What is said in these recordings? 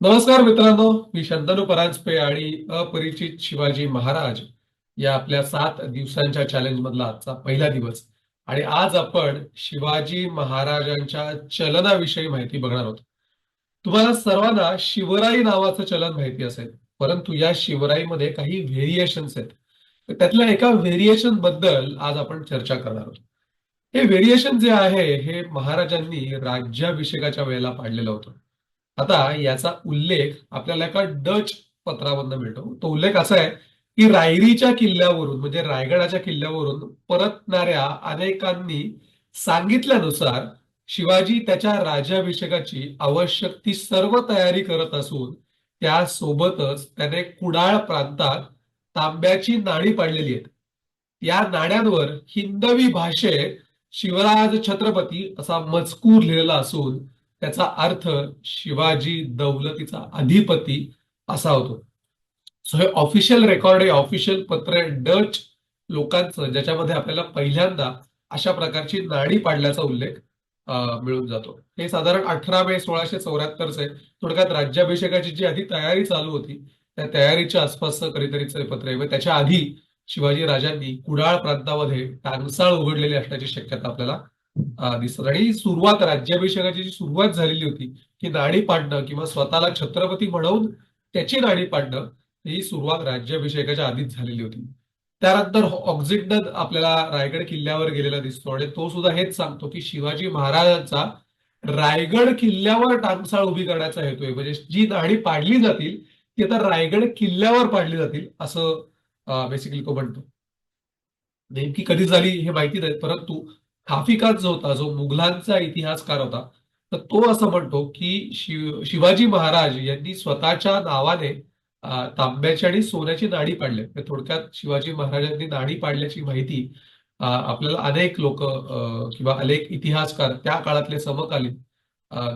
नमस्कार मित्रांनो मी शंतनू परांजपे आणि अपरिचित शिवाजी महाराज या आपल्या सात दिवसांच्या चॅलेंज मधला आजचा पहिला दिवस. आणि आज आपण शिवाजी महाराजांच्या चलनाविषयी माहिती बघणार आहोत. तुम्हाला सर्वांना शिवराई नावाचं चलन माहिती असेल परंतु या शिवराईमध्ये काही व्हेरिएशन्स आहेत. तर त्यातल्या एका व्हेरिएशनबद्दल आज आपण चर्चा करणार आहोत. हे व्हेरिएशन जे आहे हे महाराजांनी राज्याभिषेकाच्या वेळेला पाडलेलं होतं. आता याचा उल्लेख आपल्याला एका डच पत्रामधनं मिळतो. तो उल्लेख असा आहे की रायरीच्या किल्ल्यावरून म्हणजे रायगडाच्या किल्ल्यावरून परतणाऱ्या अनेकांनी सांगितल्यानुसार शिवाजी त्याच्या राज्याभिषेकाची आवश्यक ती सर्व तयारी करत असून त्यासोबतच त्याने कुडाळ प्रांतात तांब्याची नाणी पाडलेली आहेत. या नाण्यांवर हिंदवी भाषेत शिवराज छत्रपती असा मजकूर लिहिलेला असून त्याचा अर्थ शिवाजी दौलतीचा अधिपती असा होतो. सो हे ऑफिशियल रेकॉर्ड आहे. ऑफिशियल पत्र आहे. डच लोकांचं ज्याच्यामध्ये आपल्याला पहिल्यांदा अशा प्रकारची नाणी पाडल्याचा उल्लेख मिळून जातो. हे साधारण अठरा मे सोळाशे चौऱ्याहत्तरच आहे. थोडक्यात राज्याभिषेकाची जी आधी तयारी चालू होती त्या तयारीच्या आसपासचं कधीतरीचं पत्र आहे. त्याच्या आधी शिवाजी राजांनी कुडाळ प्रांतामध्ये टांगसाळ उघडलेली असण्याची शक्यता आपल्याला दिसतात आणि सुरुवात राज्याभिषेकाची जी सुरुवात झालेली होती की नाणी पाडणं किंवा स्वतःला छत्रपती म्हणून त्याची नाणी पाडणं ही सुरुवात राज्याभिषेकाच्या आधीच झालेली होती. त्यानंतर हो, ऑक्झिटन आपल्याला रायगड किल्ल्यावर गेलेला दिसतो. आणि तो सुद्धा हेच सांगतो की शिवाजी महाराजांचा रायगड किल्ल्यावर टांगसाळ उभी करण्याचा हेतू आहे. म्हणजे जी नाणी पाडली जातील ती आता रायगड किल्ल्यावर पाडली जातील असं बेसिकली तो म्हणतो. नेमकी कधी झाली हे माहिती नाही परंतु खाफिकात जो होता जो मुघलांचा इतिहासकार होता तर तो असं म्हणतो की शिव शिवाजी महाराज यांनी स्वतःच्या नावाने तांब्याची आणि सोन्याची नाणी पाडले. थोडक्यात शिवाजी महाराजांनी नाणी पाडल्याची माहिती आपल्याला अनेक लोक किंवा अनेक इतिहासकार त्या काळातले समकालीन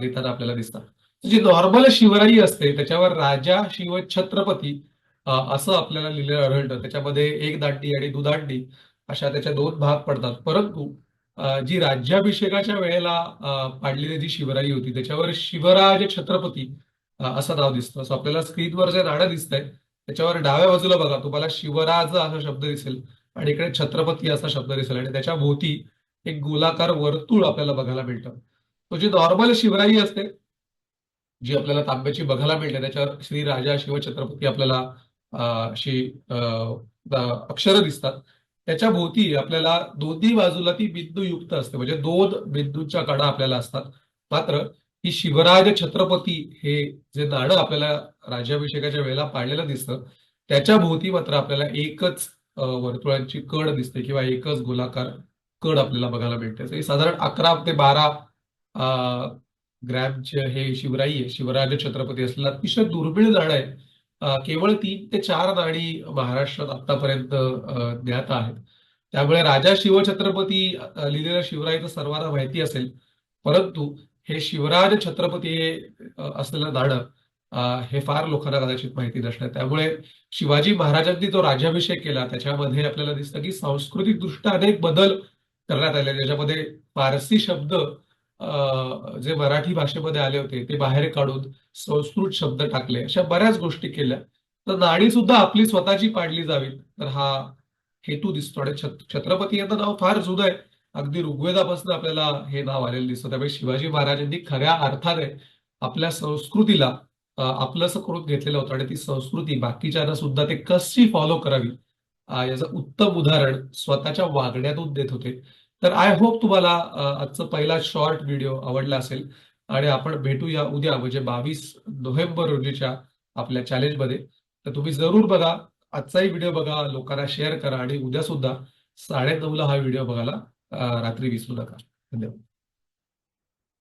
देताना आपल्याला दिसतात. जी नॉर्मल शिवराई असते त्याच्यावर राजा शिव छत्रपती असं आपल्याला लिहिलेलं आढळतं. त्याच्यामध्ये एक दांडी आणि दुदांडी अशा त्याच्या दोन भाग पडतात. परंतु जी राज्याभिषेकाच्या वेळेला पाडलेली जी शिवराई होती त्याच्यावर शिवराज छत्रपती असं नाव दिसतं. असं आपल्याला स्क्रीनवर जे राणं दिसत आहे त्याच्यावर डाव्या बाजूला बघा तुम्हाला शिवराज असा शब्द दिसेल आणि इकडे छत्रपती असा शब्द दिसेल आणि त्याच्या भोवती एक गोलाकार वर्तुळ आपल्याला बघायला मिळतं. तो जी नॉर्मल शिवराई असते जी आपल्याला तांब्याची बघायला मिळते त्याच्यावर श्री राजा शिवछत्रपती आपल्याला अशी अक्षरं दिसतात. त्याच्या भोवती आपल्याला दोन्ही बाजूला ती बिंदूयुक्त असते. म्हणजे दोन बिंदूच्या कडा आपल्याला असतात. मात्र ही शिवराज छत्रपती हे जे नाणं आपल्याला राज्याभिषेकाच्या वेळेला पाळलेलं दिसतं त्याच्या भोवती मात्र आपल्याला एकच वर्तुळांची कड दिसते किंवा एकच गोलाकार कड आपल्याला बघायला मिळते हे साधारण अकरा ते बारा ग्रॅमचे हे शिवराई आहे. शिवराज छत्रपती असलेलं अतिशय दुर्मिळ नाणं आहे. केवळ तीन ते चार नाणी महाराष्ट्रात आतापर्यंत ज्ञात आहेत. त्यामुळे राजा शिवछत्रपती अं, लिहिलेलं शिवराईचं सर्वांना माहिती असेल. परंतु हे शिवराज छत्रपती हे असलेलं नाणं हे फार लोकांना कदाचित माहिती नसणार. त्यामुळे शिवाजी महाराजांनी जो राज्याभिषेक केला त्याच्यामध्ये आपल्याला दिसतं की सांस्कृतिकदृष्ट्या अनेक बदल करण्यात आले ज्याच्यामध्ये फारसी शब्द जे मराठी भाषेमध्ये आले होते ते बाहेर काढून संस्कृत शब्द टाकले. अशा बऱ्याच गोष्टी केल्या. तर नाणी सुद्धा आपली स्वतःची पाडली जावीत. तर हा हेतू दिसतो आणि छत्रपती यांचं नाव फार जुनं आहे. अगदी ऋग्वेदापासून आपल्याला हे नाव आलेलं दिसतं. त्यामुळे शिवाजी महाराजांनी खऱ्या अर्थाने आपल्या संस्कृतीला आपलंस आपलंसं करून घेतलेलं होतं. आणि ती संस्कृती बाकीच्यांना सुद्धा ते कशी फॉलो करावी याचं उत्तम उदाहरण स्वतःच्या वागण्यातून देत होते. तर आय होप तुम्हाला आजचा पहिला शॉर्ट व्हिडिओ आवडला असेल. आणि आपण भेटूया उद्या म्हणजे बावीस नोव्हेंबर रोजीच्या आपल्या चॅलेंजमध्ये तर तुम्ही जरूर बघा आजचाही व्हिडिओ बघा लोकांना शेअर करा आणि उद्या सुद्धा साडे नऊला हा व्हिडिओ बघायला रात्री विसरू नका. धन्यवाद.